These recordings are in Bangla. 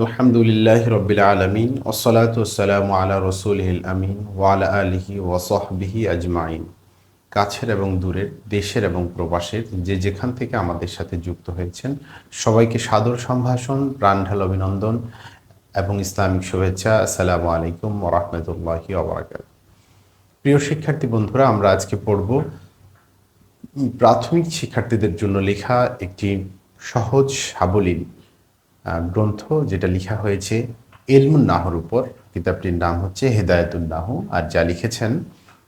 আলহামদুলিল্লাহ রবিল আলমিন ওসলাত ওসালাম আলা রসুলহিল আমিন ওয়ালা আলিহি ওয়াসহবিহি আজমাইন। কাছের এবং দূরের, দেশের এবং প্রবাসের যে যেখান থেকে আমাদের সাথে যুক্ত হয়েছেন, সবাইকে সাদর সম্ভাষণ, প্রাণঢাল অভিনন্দন এবং ইসলামিক শুভেচ্ছা, আসসালামু আলাইকুম ওরহমতুল্লাহি ওবরাকাত প্রিয় শিক্ষার্থী বন্ধুরা, আমরা আজকে পড়ব প্রাথমিক শিক্ষার্থীদের জন্য লেখা একটি সহজ সাবলীল গ্রন্থ যেটা লেখা হয়েছে এলমুন নাহর উপর। কিতাবটির নাম হচ্ছে হেদায়তুল নাহ, আর যা লিখেছেন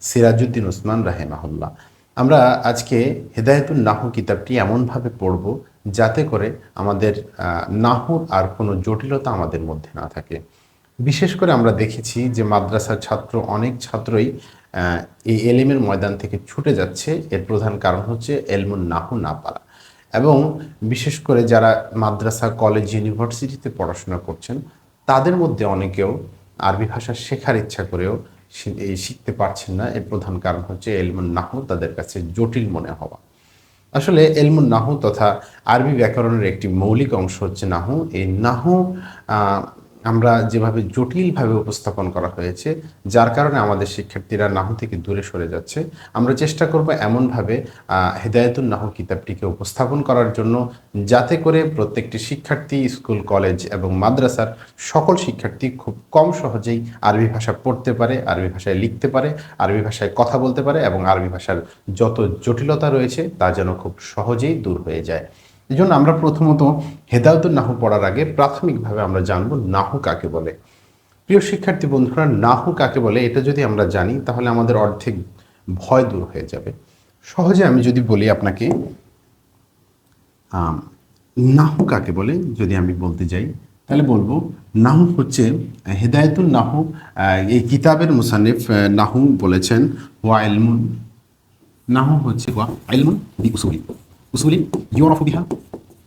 সিরাজউদ্দিন ওসমান রাহেমাহুল্লাহ। আমরা আজকে হেদায়তুল নাহ কিতাবটি এমনভাবে পড়ব যাতে করে আমাদের নাহুর আর কোনো জটিলতা আমাদের মধ্যে না থাকে। বিশেষ করে আমরা দেখেছি যে মাদ্রাসার ছাত্র, অনেক ছাত্রই এই এলিমের ময়দান থেকে ছুটে যাচ্ছে। এর প্রধান কারণ হচ্ছে এলমুন নাহু না পারা। এবং বিশেষ করে যারা মাদ্রাসা, কলেজ, ইউনিভার্সিটিতে পড়াশোনা করছেন, তাদের মধ্যে অনেকেও আরবি ভাষা শেখার ইচ্ছা করেও শিখতে পারছেন না। এর প্রধান কারণ হচ্ছে এলমুন নাহু, তাদের কাছে জটিল মনে হওয়া। আসলে এলমুন নাহু তথা আরবি ব্যাকরণের একটি মৌলিক অংশ হচ্ছে নাহু। এই নাহু আমরা যেভাবে জটিলভাবে উপস্থাপন করা হয়েছে যার কারণে আমাদের শিক্ষার্থীরা নাহু থেকে দূরে সরে যাচ্ছে আমরা চেষ্টা করব এমনভাবে আহ, হেদায়েতুন নাহু কিতাবটিকে উপস্থাপন করার জন্য যাতে করে প্রত্যেকটি শিক্ষার্থী স্কুল কলেজ এবং মাদ্রাসার সকল শিক্ষার্থী খুব কম সহজেই আরবি ভাষা পড়তে পারে আরবি ভাষায় লিখতে পারে আরবি ভাষায় কথা বলতে পারে এবং আরবি ভাষার যত জটিলতা রয়েছে তা যেন খুব সহজেই দূর হয়ে যায়। এই জন্য আমরা প্রথমত হেদায়তুল নাহু পড়ার আগে প্রাথমিকভাবে আমরা জানব নাহু কাকে বলে। প্রিয় শিক্ষার্থী বন্ধুরা, নাহু কাকে বলে এটা যদি আমরা জানি, তাহলে আমাদের অর্ধেক ভয় দূর হয়ে যাবে। সহজে আমি যদি বলি আপনাকে নাহু কাকে বলে যদি আমি বলতে যাই, তাহলে বলব নাহু হচ্ছে হেদায়তুল নাহু এই কিতাবের মুসানিফ নাহু বলেছেন, ওয়া ইলমুন, নাহু হচ্ছে ওয়া উসুলি। উসুলি ইউরাফু বিহা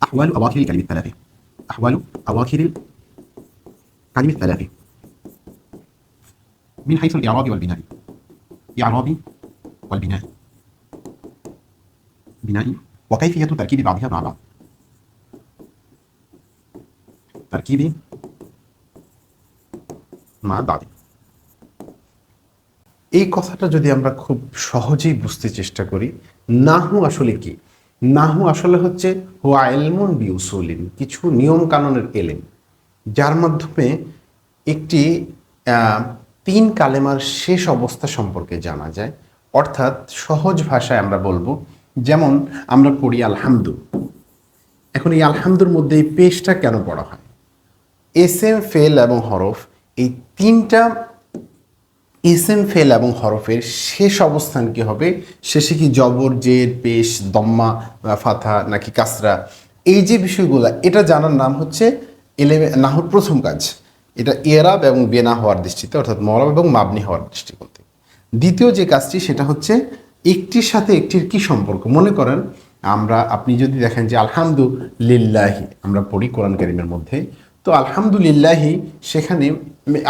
আহওয়ালু আওয়াখির কালিমি থালাথি আহওয়ালু আওয়াখির কালিমি থালাথি من حيث الإعراب والبناء إعراب والبناء بناء وكيفية تركيب بعضها مع بعض تركيب مع بعض এই কথাটা যদি আমরা খুব সহজেই বুঝতে চেষ্টা করি নাহু আসলে কি নাহু আসলে হচ্ছে হুয়া এলমন বিউসুলিন, কিছু নিয়ম কানুনের এলেম, যার মাধ্যমে একটি তিন কালেমার শেষ অবস্থা সম্পর্কে জানা যায়। অর্থাৎ সহজ ভাষায় আমরা বলব, যেমন আমরা পড়ি আলহামদু। এখন এই আলহামদুর মধ্যে এই পেশটা কেন পড়া হয়? এস এম, ফেল এবং হরফ এই তিনটা ইসেম ফেল এবং হরফের শেষ অবস্থান কি হবে? শেষে কি জবর জের পেশ, দম্মা ফাথা নাকি কাসরা? এই যে বিষয়গুলো, এটা জানার নাম হচ্ছে এলে নাহর প্রথম কাজ। এটা এরাব এবং বেনা হওয়ার দৃষ্টিতে, অর্থাৎ মরব এবং মাবনি হওয়ার দৃষ্টিকোণ। দ্বিতীয় যে কাজটি, সেটা হচ্ছে একটির সাথে একটির কি সম্পর্ক? মনে করেন, আমরা, আপনি যদি দেখেন যে আলহামদুলিল্লাহি, আমরা পড়ি কোরআন মধ্যে তো আলহামদুলিল্লাহি, সেখানে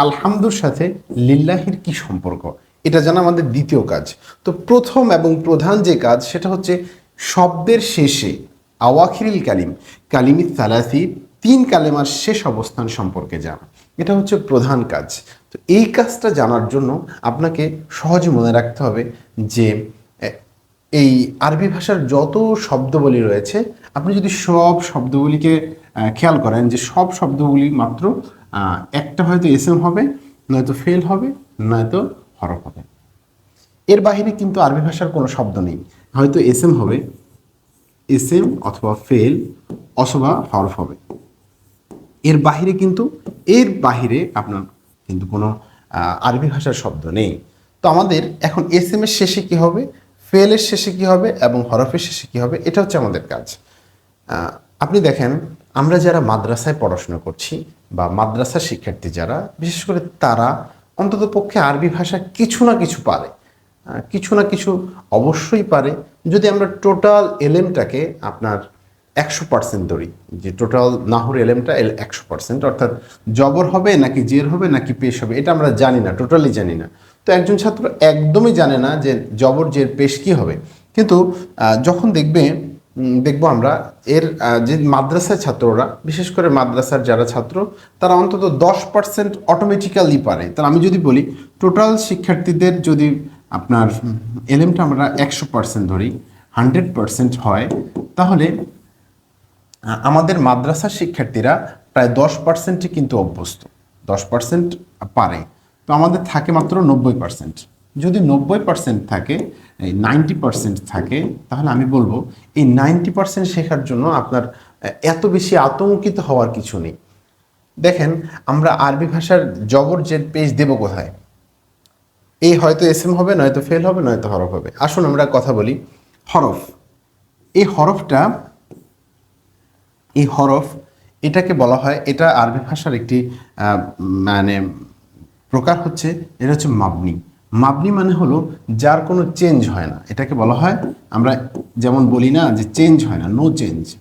আলহামদুর সাথে লিল্লাহির কি সম্পর্ক? এটা জানা আমাদের দ্বিতীয় কাজ। তো প্রথম এবং প্রধান যে কাজ, সেটা হচ্ছে শব্দের শেষে আওয়াখিরিল কালিম, কালিমি সালাসি, তিন কালেমার শেষ অবস্থান সম্পর্কে জানা। এটা হচ্ছে প্রধান কাজ। তো এই কাজটা জানার জন্য আপনাকে সহজে মনে রাখতে হবে যে এই আরবি ভাষার যত শব্দবলী রয়েছে, আপনি যদি সব শব্দগুলিকে খেয়াল করেন যে সব শব্দগুলি মাত্র একটা হয়তো এসএম হবে, নয়তো ফেল হবে, নয়তো হরফ হবে। এর বাহিরে কিন্তু আরবি ভাষার কোনো শব্দ নেই। হয়তো এসএম হবে, এসএম অথবা ফেল অথবা হরফ হবে। এর বাহিরে কিন্তু, এর বাহিরে আপনার কিন্তু কোনো আরবি ভাষার শব্দ নেই। তো আমাদের এখন এস এম এর শেষে কি হবে? ফেলের শেষে কি হবে এবং হরফের শেষে কি হবে, এটা হচ্ছে আমাদের কাজ। আপনি দেখেন, আমরা যারা মাদ্রাসায় পড়াশোনা করছি বা মাদ্রাসার শিক্ষার্থী যারা, বিশেষ করে তারা অন্তত পক্ষে আরবি ভাষা কিছু না কিছু পারে। কিছু না কিছু অবশ্যই পারে। যদি আমরা টোটাল এলেমটাকে আপনার একশো পার্সেন্ট ধরি, যে টোটাল নাহুর এলেমটা এল একশো পার্সেন্ট অর্থাৎ জবর হবে নাকি জের হবে নাকি পেশ হবে, এটা আমরা জানি না টোটালি জানি না। তো একজন ছাত্র একদমই জানে না যে জবর জের পেশ কী হবে। কিন্তু যখন দেখবে দেখব আমরা, এর যে মাদ্রাসার ছাত্ররা, বিশেষ করে মাদ্রাসার যারা ছাত্র, তারা অন্তত দশ পার্সেন্ট অটোমেটিক্যালি পারে। তাহলে আমি যদি বলি টোটাল শিক্ষার্থীদের যদি আপনার এলএমটা আমরা একশো পার্সেন্ট ধরি হান্ড্রেড পার্সেন্ট হয়, তাহলে আমাদের মাদ্রাসার শিক্ষার্থীরা প্রায় দশ পার্সেন্টই কিন্তু অভ্যস্ত। দশ পার্সেন্ট পারে। তো আমাদের থাকে মাত্র নব্বই পার্সেন্ট যদি নব্বই পার্সেন্ট থাকে, এই নাইনটি পার্সেন্ট থাকে, তাহলে আমি বলব, এই নাইনটি পার্সেন্ট শেখার জন্য আপনার এত বেশি আতঙ্কিত হওয়ার কিছু নেই। দেখেন, আমরা আরবি ভাষার জবর জেড পেজ দেব কোথায়? এই হয়তো এস এম হবে, নয়তো ফেল হবে, নয়তো হরফ হবে। আসুন আমরা কথা বলি। হরফ। এই হরফটা, এই হরফ, এটাকে বলা হয়, এটা আরবি ভাষার একটি মানে প্রকার হচ্ছে, এটা হচ্ছে মাবনি। মাবনি মানে হলো যার কোনো চেঞ্জ হয় না। এটাকে বলা হয়, আমরা যেমন বলি না যে চেঞ্জ হয় না নো চেঞ্জ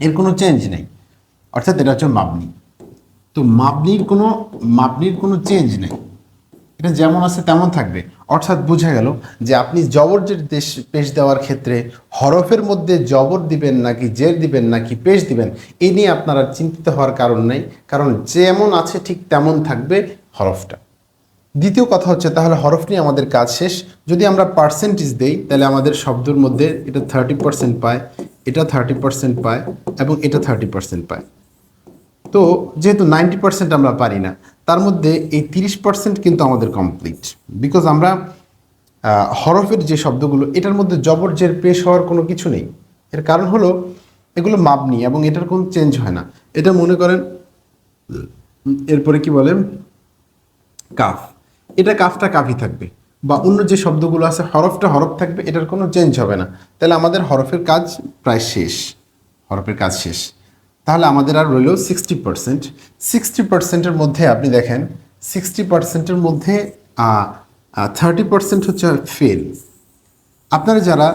এর কোনো চেঞ্জ নেই। অর্থাৎ এটা হচ্ছে মাবনি। তো মাবনির কোনো মাবনির কোনো চেঞ্জ নেই। এটা যেমন আছে তেমন থাকবে। অর্থাৎ বোঝা গেল যে আপনি জবর যে দেশ পেশ দেওয়ার ক্ষেত্রে হরফের মধ্যে জবর দিবেন নাকি জের দিবেন নাকি পেশ দিবেন এই নিয়ে আপনারা চিন্তিত হওয়ার কারণ নেই, কারণ যেমন আছে ঠিক তেমন থাকবে হরফটা। দ্বিতীয় কথা হচ্ছে, তাহলে হরফ নিয়ে আমাদের কাজ শেষ। যদি আমরা পার্সেন্টেজ দেই, তাহলে আমাদের শব্দের মধ্যে এটা থার্টি পার্সেন্ট পায়, এটা থার্টি পার্সেন্ট পায়, এবং এটা থার্টি পার্সেন্ট পায়। তো যেহেতু নাইনটি পার্সেন্ট আমরা পারি না তার মধ্যে এই তিরিশ পার্সেন্ট কিন্তু আমাদের কমপ্লিট বিকজ আমরা হরফের যে শব্দগুলো, এটার মধ্যে জবর জের, পেশ হওয়ার কোনো কিছু নেই। এর কারণ হলো, এগুলো মাপ মাপনি এবং এটার কোনো চেঞ্জ হয় না। এটা মনে করেন, এরপরে কি বলে কাফ। এটা কাফটা কাফই থাকবে। বা অন্য যে শব্দগুলো আছে, হরফটা হরফ থাকবে, এটার কোনো চেঞ্জ হবে না। তাহলে আমাদের হরফের কাজ প্রায় শেষ। হরফের কাজ শেষ। তাহলে আমাদের আর রইল সিক্সটি পার্সেন্ট সিক্সটি পার্সেন্টের মধ্যে আপনি দেখেন সিক্সটি পার্সেন্টের মধ্যে থার্টি পার্সেন্ট হচ্ছে ফেল আপনারা যারা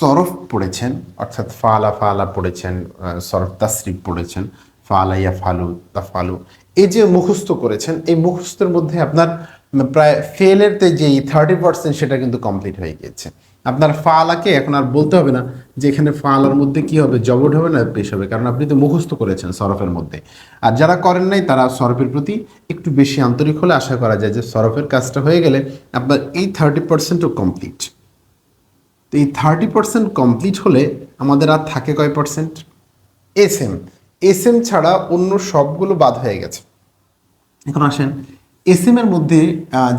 সরফ পড়েছেন, অর্থাৎ ফালা ফালা পড়েছেন সরফ তাসরিফ পড়েছেন, ফালাইয়া ফালু, তাফালু, এই যে মুখস্থ করেছেন, এই মুখস্থের মধ্যে আপনার, প্রায় ফেলের তে যে থার্টি পার্সেন্ট সেটা কিন্তু কমপ্লিট হয়ে গিয়েছে। আপনার ফালাকে এখন আর বলতে হবে না যে এখানে ফালার মধ্যে কি হবে জবট হবে না পেশ হবে। কারণ আপনি তো মুখস্থ করেছেন সরফের মধ্যে। আর যারা করেন নাই, তারা সরফের প্রতি একটু বেশি আন্তরিক হলে আশা করা যায় যে সরফের কাজটা হয়ে গেলে আপনার এই থার্টি পার্সেন্টও কমপ্লিট তো এই থার্টি পার্সেন্ট কমপ্লিট হলে আমাদের আর থাকে কয় percent S M S M ছাড়া অন্য সবগুলো বাদ হয়ে গেছে। এখন আসেন এস এম এর মধ্যে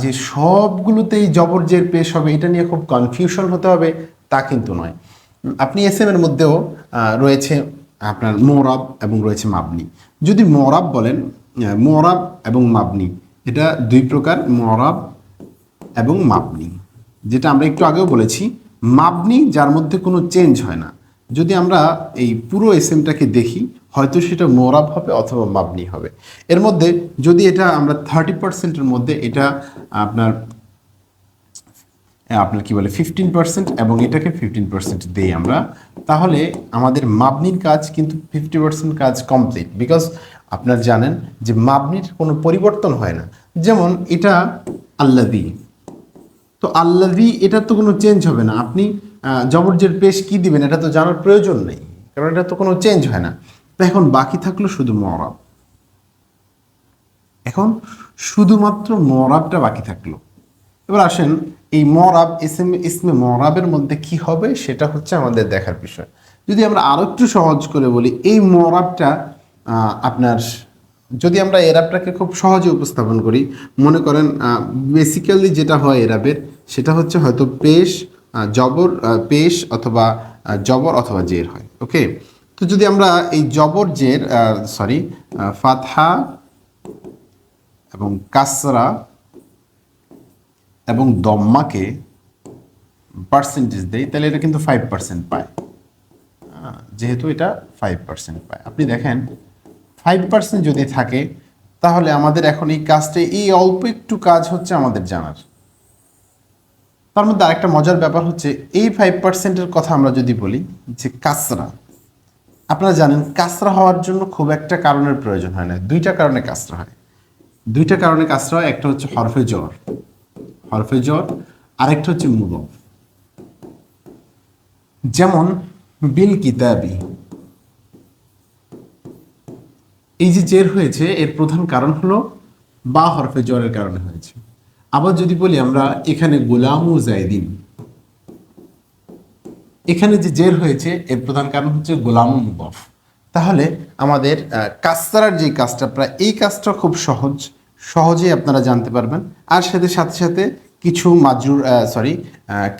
যে সবগুলোতেই জবর জের পেশ হবে, এটা নিয়ে খুব কনফিউশন হতে হবে, তা কিন্তু নয়। আপনি এস এম এর মধ্যেও রয়েছে আপনার মোরাব এবং রয়েছে মাবনি। যদি মোরাব বলেন মোরাব এবং মাবনি, এটা দুই প্রকার, মোরাব এবং মাপনি যেটা আমরা একটু আগেও বলেছি মাপনি যার মধ্যে কোনো চেঞ্জ হয় না। যদি আমরা এই পুরো এসএমটাকে দেখি হয়তো সেটা মোরাব হবে অথবা মাপনি হবে। এর মধ্যে যদি এটা আমরা থার্টি পার্সেন্টের মধ্যে এটা আপনার আপনার কি বলে ফিফটিন পার্সেন্ট এবং এটাকে ফিফটিন পার্সেন্ট দিই আমরা, তাহলে আমাদের মাবনির কাজ কিন্তু ফিফটি পার্সেন্ট কাজ কমপ্লিট বিকজ আপনার জানেন যে মাবনির কোনো পরিবর্তন হয় না। যেমন এটা আল্লাদি তো আল্লাদি এটার তো কোনো চেঞ্জ হবে না। আপনি জবরজের পেশ কি দিবেন, এটা তো জানার প্রয়োজন নেই। কারণ এটা তো কোনো চেঞ্জ হয় না। তো এখন বাকি থাকল শুধু মরাব। এখন শুধুমাত্র মরাবটা বাকি থাকল। এবার আসেন, এই মরাব ইসম ইসমে মরাবের মধ্যে কি হবে সেটা হচ্ছে আমাদের দেখার বিষয়। যদি আমরা আরও একটু সহজ করে বলি, এই মরাবটা আপনার, যদি আমরা এরাবটাকে খুব সহজে উপস্থাপন করি, মনে করেন বেসিক্যালি যেটা হয় এরাবের সেটা হচ্ছে হয়তো পেশ জবর পেশ অথবা জবর অথবা জের হয় ওকে তো যদি আমরা এই জবর জের সরি ফাতহা এবং কাসরা এবং দম্মাকে পার্সেন্টেজ দেই, তাহলে এটা কিন্তু ফাইভ পার্সেন্ট পায়। যেহেতু এটা ফাইভ পার্সেন্ট পায়। আপনি দেখেন ফাইভ পার্সেন্ট যদি থাকে, তাহলে আমাদের এখন এই কাজটা, এই অল্প একটু কাজ হচ্ছে আমাদের জানার। তার মধ্যে আরেকটা মজার ব্যাপার হচ্ছে, এই ফাইভ পার্সেন্টের কথা আমরা যদি বলি, যে কাসরা আপনারা জানেন, কাসরা হওয়ার জন্য খুব একটা কারণের প্রয়োজন হয় না। দুইটা কারণে কাসরা হয়। দুইটা কারণে কাসরা হয়, একটা হচ্ছে হরফে জ্বর। হরফে জ্বর, আরেকটা হচ্ছে মুরব যেমন, বিল কিতাবি। এই যে জের হয়েছে, এর প্রধান কারণ হলো, বা হরফে জ্বরের কারণে হয়েছে। আবার যদি বলি আমরা, এখানে গোলামু জায়দিন এখানে যে জের হয়েছে, এর প্রধান কারণ হচ্ছে গোলাম মুদফ তাহলে আমাদের কাস্তারার যে কাজটা, প্রায় এই কাজটা খুব সহজ। সহজেই আপনারা জানতে পারবেন। আর সাথে সাথে সাথে কিছু মাজুর সরি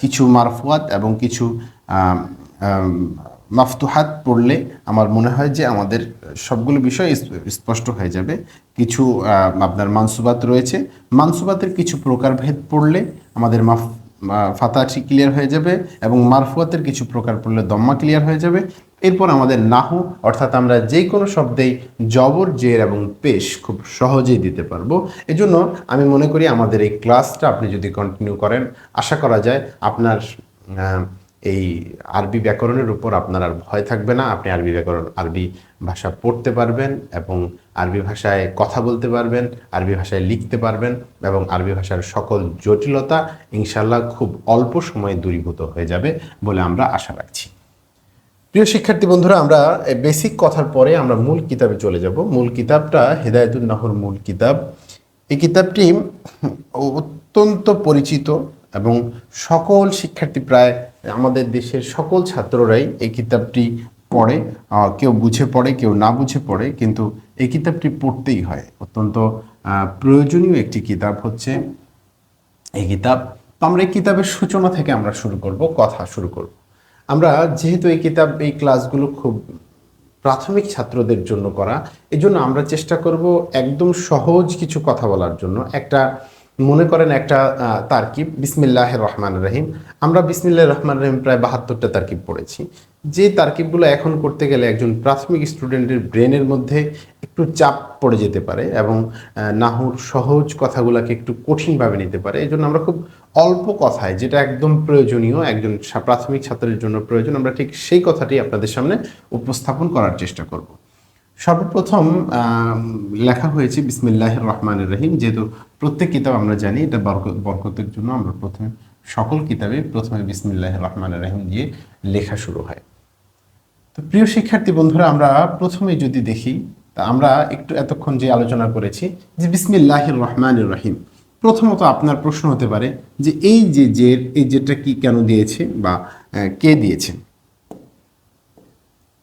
কিছু মারফুয়াত এবং কিছু মাফতুহাত পড়লে আমার মনে হয় যে আমাদের সবগুলো বিষয় স্পষ্ট হয়ে যাবে। কিছু আপনার মানসুবাত রয়েছে। মানসুবাতের কিছু প্রকারভেদ পড়লে আমাদের মাফ ফাতাটি ক্লিয়ার হয়ে যাবে এবং মারফুয়াতের কিছু প্রকার পড়লে দম্মা ক্লিয়ার হয়ে যাবে। এরপর আমাদের নাহু, অর্থাৎ আমরা যে কোনো শব্দেই জবর, জের এবং পেশ খুব সহজেই দিতে পারব। এজন্য আমি মনে করি আমাদের এই ক্লাসটা আপনি যদি কন্টিনিউ করেন, আশা করা যায় আপনার এই আরবি ব্যাকরণের উপর আপনার আর ভয় থাকবে না। আপনি আরবি ব্যাকরণ, আরবি ভাষা পড়তে পারবেন এবং আরবি ভাষায় কথা বলতে পারবেন, আরবি ভাষায় লিখতে পারবেন এবং আরবি ভাষার সকল জটিলতা ইনশাল্লাহ খুব অল্প সময়ে দূরীভূত হয়ে যাবে বলে আমরা আশা রাখছি। প্রিয় শিক্ষার্থী বন্ধুরা, আমরা বেসিক কথার পরে আমরা মূল কিতাবে চলে যাব। মূল কিতাবটা হেদায়তুল নাহর মূল কিতাব। এই কিতাবটি অত্যন্ত পরিচিত এবং সকল শিক্ষার্থী প্রায় আমাদের দেশের সকল ছাত্ররাই এই কিতাবটি পড়ে কেউ বুঝে পড়ে, কেউ না বুঝে পড়ে, কিন্তু এই কিতাবটি পড়তেই হয়। অত্যন্ত প্রয়োজনীয় একটি কিতাব হচ্ছে এই কিতাব। তো আমরা এই কিতাবের সূচনা থেকে আমরা শুরু করব, কথা শুরু করব। আমরা যেহেতু এই কিতাব, এই ক্লাসগুলো খুব প্রাথমিক ছাত্রদের জন্য করা এই জন্য আমরা চেষ্টা করব একদম সহজ কিছু কথা বলার জন্য। একটা, মনে করেন একটা তারকিব বিসমিল্লাহ রহমান রহিম। আমরা বিসমিল্লাহ রহমান রহিম প্রায় বাহাত্তরটা তারকিব পড়েছি। যে তারকিবগুলো এখন করতে গেলে একজন প্রাথমিক স্টুডেন্টের ব্রেনের মধ্যে একটু চাপ পড়ে যেতে পারে এবং নাহুর সহজ কথাগুলোকে একটু কঠিনভাবে নিতে পারে। এই জন্য আমরা খুব অল্প কথায়, যেটা একদম প্রয়োজনীয়, একজন প্রাথমিক ছাত্রের জন্য প্রয়োজন, আমরা ঠিক সেই কথাটি আপনাদের সামনে উপস্থাপন করার চেষ্টা করব। সর্বপ্রথম লেখা হয়েছে বিসমিল্লাহ রহমান রহিম, যেহেতু প্রত্যেক কিতাব আমরা জানি, এটা বরকত বরকতের জন্য আমরা প্রথমে সকল কিতাবে প্রথমে বিসমিল্লাহ রহমান রহিম দিয়ে লেখা শুরু হয়। তো প্রিয় শিক্ষার্থী বন্ধুরা, আমরা প্রথমে যদি দেখি, তা আমরা একটু এতক্ষণ যে আলোচনা করেছি যে বিসমিল্লাহ রহমান রহিম, প্রথমত আপনার প্রশ্ন হতে পারে যে এই যে জের, এই জেরটা কি কেন দিয়েছে বা কে দিয়েছে?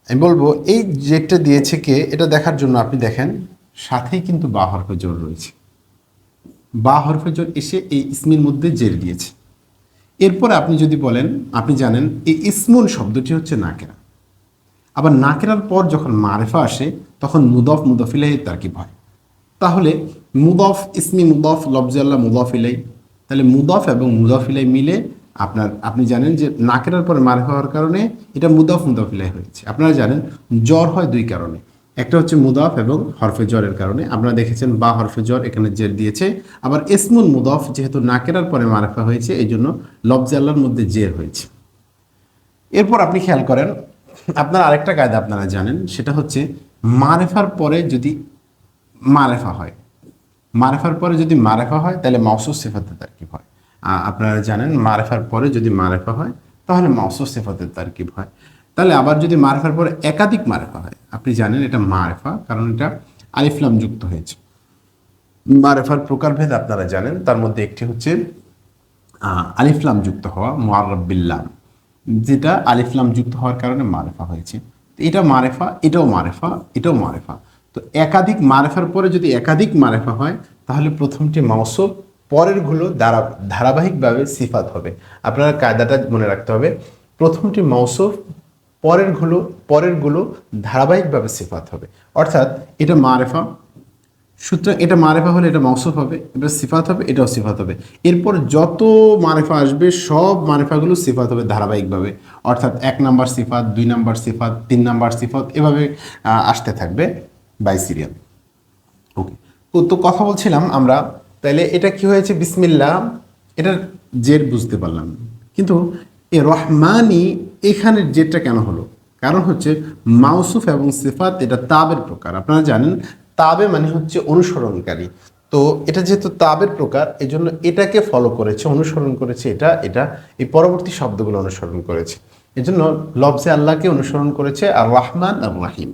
আমি বলব, এই জেটটা দিয়েছে কে, এটা দেখার জন্য আপনি দেখেন, সাথেই কিন্তু বা হরফে জোর রয়েছে। বা হরফে জোর এসে এই ইসমির মধ্যে জের দিয়েছে। এরপর আপনি যদি বলেন, আপনি জানেন এই ইসমুন শব্দটি হচ্ছে নাকেরা। আবার নাকেরার পর যখন মারেফা আসে, তখন মুদফ মুদফিলাই তারকিব হয়। তাহলে মুদফ ইসমি মুদফ লফজাল্লাহ মুদফিলাই। তাহলে মুদফ এবং মুদফিলাই মিলে আপনার, আপনি জানেন যে নাকেরার পরে মারেফা হওয়ার কারণে এটা মুদফ মুদফিলাই হয়েছে। আপনারা জানেন, জ্বর হয় দুই কারণে। একটা হচ্ছে মুদফ এবং হরফে জ্বরের কারণে। আপনারা দেখেছেন বা হরফে জ্বর এখানে জের দিয়েছে। আবার ইসমুন মুদফ যেহেতু নাকেরার পরে মারাফা হয়েছে এই জন্য লফজাল্লার মধ্যে জের হয়েছে। এরপর আপনি খেয়াল করেন, আপনার আরেকটা কায়দা আপনারা জানেন, সেটা হচ্ছে মারেফার পরে যদি মারেফা হয়। মারেফার পরে যদি মারেফা হয়, তাহলে মাউসুস সিফাতের তারকিব হয়। আপনারা জানেন মারেফার পরে যদি মারেফা হয়, তাহলে মাউসুস সিফাতের তারকিব হয়। তাহলে আবার যদি মারফার পরে একাধিক মারেফা হয়, আপনি জানেন এটা মারেফা, কারণ এটা আলিফলাম যুক্ত হয়েছে। মারেফার প্রকারভেদ আপনারা জানেন, তার মধ্যে একটি হচ্ছে আলিফলাম যুক্ত হওয়া মোয়ারবিল্লাম যেটা আলিফলাম যুক্ত হওয়ার কারণে মারেফা হয়েছে। এটা মারেফা, এটাও মারেফা এটাও মারেফা। তো একাধিক মারেফার পরে যদি একাধিক মারেফা হয়, তাহলে প্রথমটি মাউসব পরেরগুলো দ্বারা, ধারাবাহিকভাবে সিফাত হবে। আপনারা কায়দাটা মনে রাখতে হবে, প্রথমটি মাউসব পরেরগুলো পরেরগুলো ধারাবাহিকভাবে সিফাত হবে। অর্থাৎ এটা মারেফা, সুতরাং এটা মারেফা হলে এটা মৌসুফ হবে এবার সিফাত হবে, এটাও সিফাত হবে। এরপর যত মারেফা আসবে, সব মারেফাগুলো সিফাত হবে ধারাবাহিকভাবে। অর্থাৎ এক নাম্বার সিফাত, দুই নাম্বার সিফাত, তিন নাম্বার সিফাত, এভাবে আসতে থাকবে বাই সিরিয়াল। ওকে, তো তো কথা বলছিলাম আমরা তাহলে এটা কি হয়েছে? বিসমিল্লা এটার জের বুঝতে পারলাম কিন্তু এ রহমানি এখানের জেরটা কেন হলো? কারণ হচ্ছে মাউসুফ এবং সিফাত এটা তাবের প্রকার। আপনারা জানেন, তাবে মানে হচ্ছে অনুসরণকারী। তো এটা যেহেতু তাবের প্রকার এই জন্য এটাকে ফলো করেছে, অনুসরণ করেছে এটা এটা এই পরবর্তী শব্দগুলো অনুসরণ করেছে। এজন্য লফজে আল্লাহকে অনুসরণ করেছে আর রহমান আর রাহিম।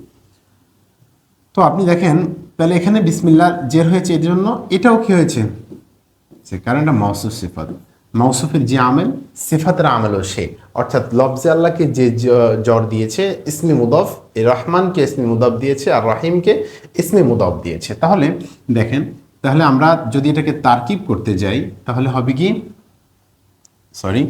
তো আপনি দেখেন, তাহলে এখানে বিসমিল্লাহ জের হয়েছে এর জন্য, এটাও কি হয়েছে? কারণ এটা মাউসুফ সিফাত। মাউসুফের যে আমেল, সিফাতের আমেলও সে। অর্থাৎ লফজে আল্লাহকে যে জ্বর দিয়েছে, ইসমি মুদফ রহমানকে ইসমি মুদফ দিয়েছে আর রাহিমকে ইসমি মুদফ দিয়েছে। তাহলে দেখেন, তাহলে আমরা যদি এটাকে তারকিব করতে যাই, তাহলে হবে কি? সরি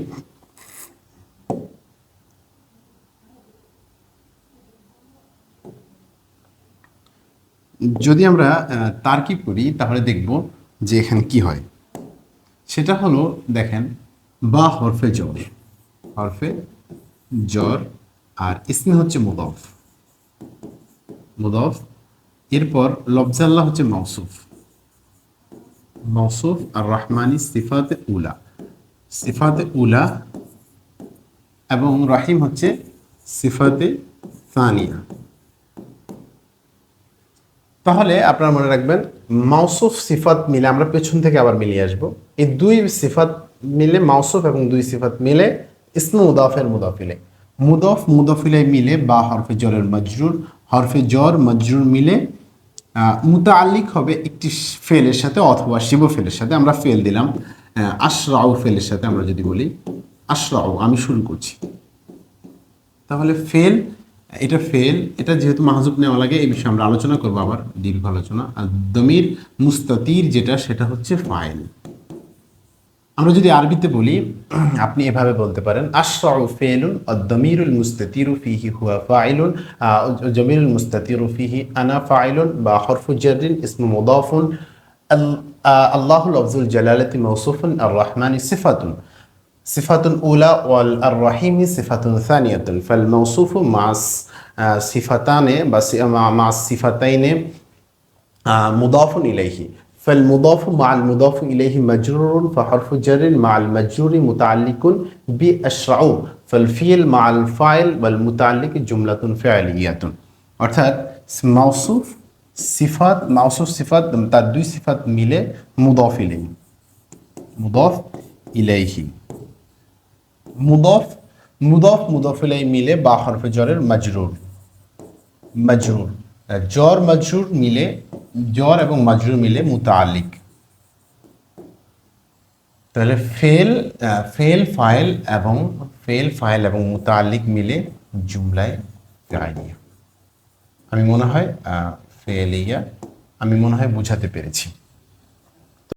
যদি আমরা তারকিব করি, তাহলে দেখব যে এখানে কি হয়। সেটা হলো, দেখেন, বা হরফে জ্বর হরফে জ্বর আর ইসমে হচ্ছে মুদফ। মুদফ, এরপর লফজাল্লাহ হচ্ছে মৌসুফ মৌসুফ আর রহমানি সিফাতে উলা। সিফাতে উলা এবং রাহিম হচ্ছে সিফাতে সানিয়া। তাহলে আপনারা মনে রাখবেন মাউসুফ সিফাত মিলে আমরা পেছন থেকে আবার মিলিয়ে আসব। এই দুই সিফাত মিলে মাউসুফ এবং দুই সিফাত মিলে ইসমু মুদাফের মুদাফিলে মুদফ মুদফিলে মিলে বা হরফে জরের মজরুর হরফে জর মজরুর মিলে মুতাল্লিক হবে একটি ফেলের সাথে অথবা শিব ফেলের সাথে। আমরা ফেল দিলাম আশরাউ ফেলের সাথে আমরা যদি বলি আশরাউ আমি শুরু করছি। তাহলে ফেল এটা ফেল এটা যেহেতু মাহজুব নেওয়া লাগে, এই বিষয়ে আমরা আলোচনা করব আবার, দীর্ঘ আলোচনা। আর দমির মুস্তাতির যেটা, সেটা হচ্ছে ফাইল আমরা যদি আরবিতে বলি, আপনি এভাবে বলতে পারেন, আশরাউ ফেলুন দমিরুল মুস্তাতিরু ফিহি হুয়া ফাইলুন জমিরুল মুস্তাতিরু ফিহি আনা ফাইলুন, বা হরফু জারিন ইসমু মুদাফুন আল্লাহ লফজুল জালালাতি মৌসুফুন আর রহমানি সিফাতুন। صفة أولى والرحيم صفة ثانية فالموصوف مع الس- آه، صفتان بس مع مع الصفتين آه، مضاف إليه فالمضاف مع المضاف إليه مجرور فحرف جر مع المجرور متعلق بأشرع فالفيل مع الفاعل والمتعلق جملة فعلية অর্থাৎ মাউসুফ সিফাত মাউসুফ সিফাত তার দুই সিফাত মিলে মুদফ ইলাইহি মুদফ ইলাইহি মুদফ মুদফ মুদফিলাই মিলে বা হরফে জ্বরের মজরুর। মজরুর। জ্বর মজরুর মিলে জ্বর এবং মজরুর মিলে মুতালিক তাহলে ফেল ফেল, ফাইল এবং ফেল, ফাইল এবং মুতালিক মিলে জুমলায় গাইনিয়া। আমি মনে হয় ফেলিয়া, আমি মনে হয় বুঝাতে পেরেছি।